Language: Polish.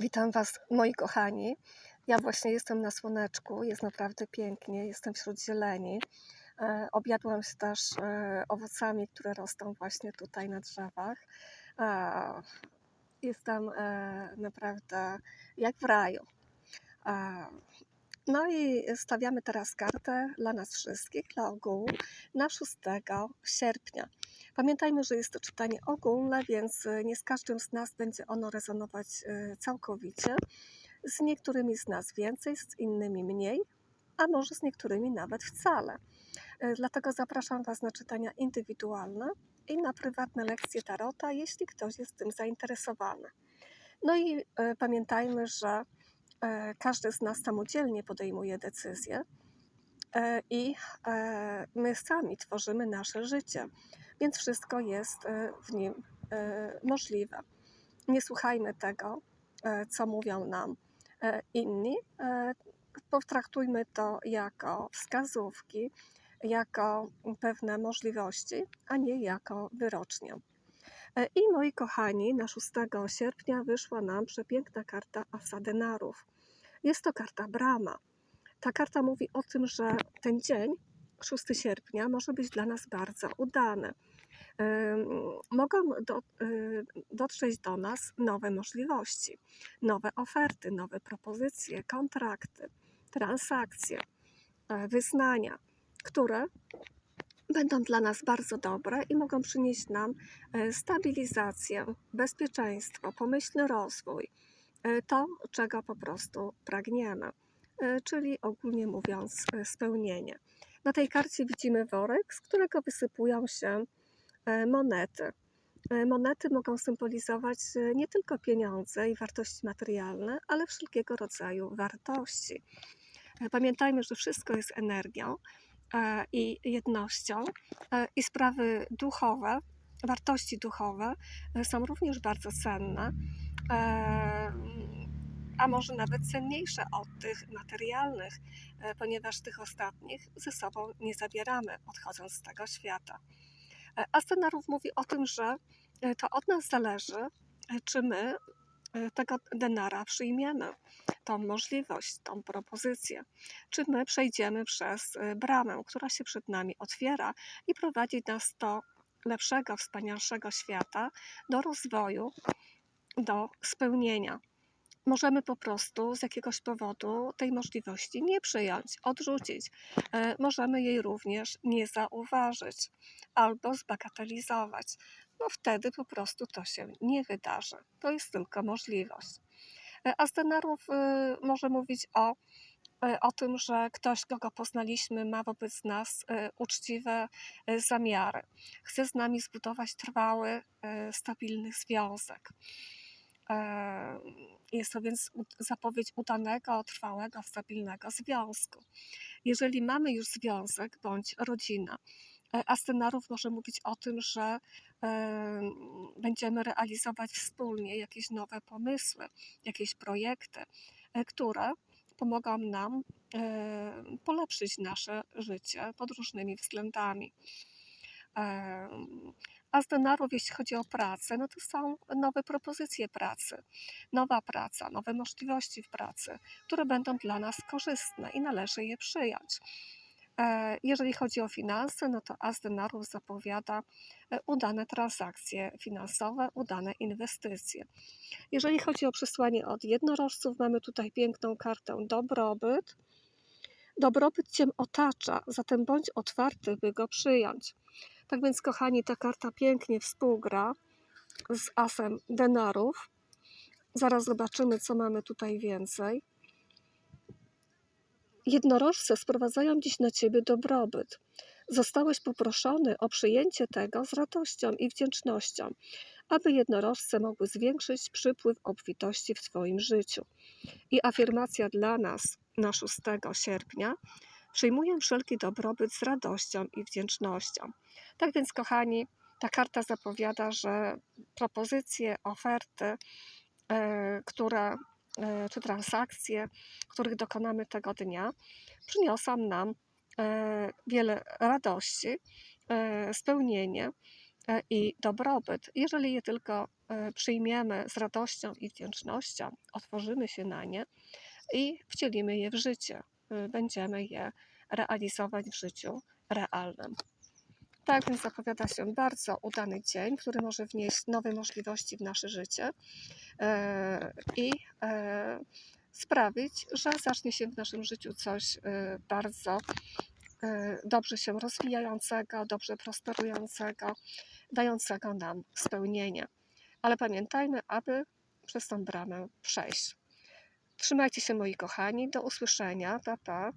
Witam Was, moi kochani. Ja właśnie jestem na słoneczku, jest naprawdę pięknie, jestem wśród zieleni. E, Objadłam się też e, owocami, które rosną właśnie tutaj na drzewach. Jestem e, naprawdę jak w raju. No i stawiamy teraz kartę dla nas wszystkich, dla ogółu, na 6 sierpnia. Pamiętajmy, że jest to czytanie ogólne, więc nie z każdym z nas będzie ono rezonować e, całkowicie. Z niektórymi z nas więcej, z innymi mniej, a może z niektórymi nawet wcale. E, Dlatego zapraszam Was na czytania indywidualne i na prywatne lekcje tarota, jeśli ktoś jest tym zainteresowany. No i e, pamiętajmy, że każdy z nas samodzielnie podejmuje decyzje e, i e, my sami tworzymy nasze życie, więc wszystko jest e, w nim e, możliwe. Nie słuchajmy tego, e, co mówią nam e, inni. E, Potraktujmy to jako wskazówki, jako pewne możliwości, a nie jako wyrocznię. E, I moi kochani, na 6 sierpnia wyszła nam przepiękna karta Asa Denarów. Jest to karta Brama. Ta karta mówi o tym, że ten dzień, 6 sierpnia, może być dla nas bardzo udany. Mogą do, y, dotrzeć do nas nowe możliwości, nowe oferty, nowe propozycje, kontrakty, transakcje, e, wyznania, które będą dla nas bardzo dobre i mogą przynieść nam e, stabilizację, bezpieczeństwo, pomyślny rozwój, e, to, czego po prostu pragniemy, e, czyli ogólnie mówiąc spełnienie. Na tej karcie widzimy worek, z którego wysypują się monety. Monety mogą symbolizować nie tylko pieniądze i wartości materialne, ale wszelkiego rodzaju wartości. Pamiętajmy, że wszystko jest energią i jednością, e, i sprawy duchowe, wartości duchowe e, są również bardzo cenne, e, a może nawet cenniejsze od tych materialnych, e, ponieważ tych ostatnich ze sobą nie zabieramy, odchodząc z tego świata. E, Astenarów mówi o tym, że e, to od nas zależy, e, czy my e, tego denara przyjmiemy, tą możliwość, tą propozycję, czy my przejdziemy przez e, bramę, która się przed nami otwiera i prowadzi nas do lepszego, wspanialszego świata, do rozwoju, do spełnienia. Możemy po prostu z jakiegoś powodu tej możliwości nie przyjąć, odrzucić. E, Możemy jej również nie zauważyć albo zbagatelizować. No wtedy po prostu to się nie wydarzy. To jest tylko możliwość. A scenariusz może mówić o, e, o tym, że ktoś, kogo poznaliśmy, ma wobec nas e, uczciwe e, zamiary. Chce z nami zbudować trwały, stabilny związek. Jest to więc zapowiedź udanego, trwałego, stabilnego związku. Jeżeli mamy już związek bądź rodzinę, e, a scenariusz może mówić o tym, że e, będziemy realizować wspólnie jakieś nowe pomysły, jakieś projekty, e, które pomogą nam polepszyć nasze życie pod różnymi względami. A z jeśli chodzi o pracę, no to są nowe propozycje pracy, nowa praca, nowe możliwości w pracy, które będą dla nas korzystne i należy je przyjąć. E, Jeżeli chodzi o finanse, no to As denarów zapowiada e, udane transakcje finansowe, udane inwestycje. Jeżeli chodzi o przesłanie od jednorożców, mamy tutaj piękną kartę dobrobyt. Dobrobyt Cię otacza, zatem bądź otwarty, by go przyjąć. Tak więc, kochani, ta karta pięknie współgra z asem denarów. Zaraz zobaczymy, co mamy tutaj więcej. Jednorożce sprowadzają dziś na ciebie dobrobyt. Zostałeś poproszony o przyjęcie tego z radością i wdzięcznością, aby jednorożce mogły zwiększyć przypływ obfitości w Twoim życiu. I afirmacja dla nas na 6 sierpnia. Przyjmuję wszelki dobrobyt z radością i wdzięcznością. Tak więc, kochani, ta karta zapowiada, że propozycje, oferty, e, które, czy transakcje, których dokonamy tego dnia, przyniosą nam e, wiele radości, e, spełnienie e, i dobrobyt, jeżeli je tylko e, przyjmiemy z radością i wdzięcznością, otworzymy się na nie i wcielimy je w życie. Y, Będziemy je realizować w życiu realnym. Tak więc zapowiada się bardzo udany dzień, który może wnieść nowe możliwości w nasze życie e, i e, sprawić, że zacznie się w naszym życiu coś e, bardzo dobrze się rozwijającego, dobrze prosperującego, dającego nam spełnienie. Ale pamiętajmy, aby przez tą bramę przejść. Trzymajcie się moi kochani, do usłyszenia, pa pa.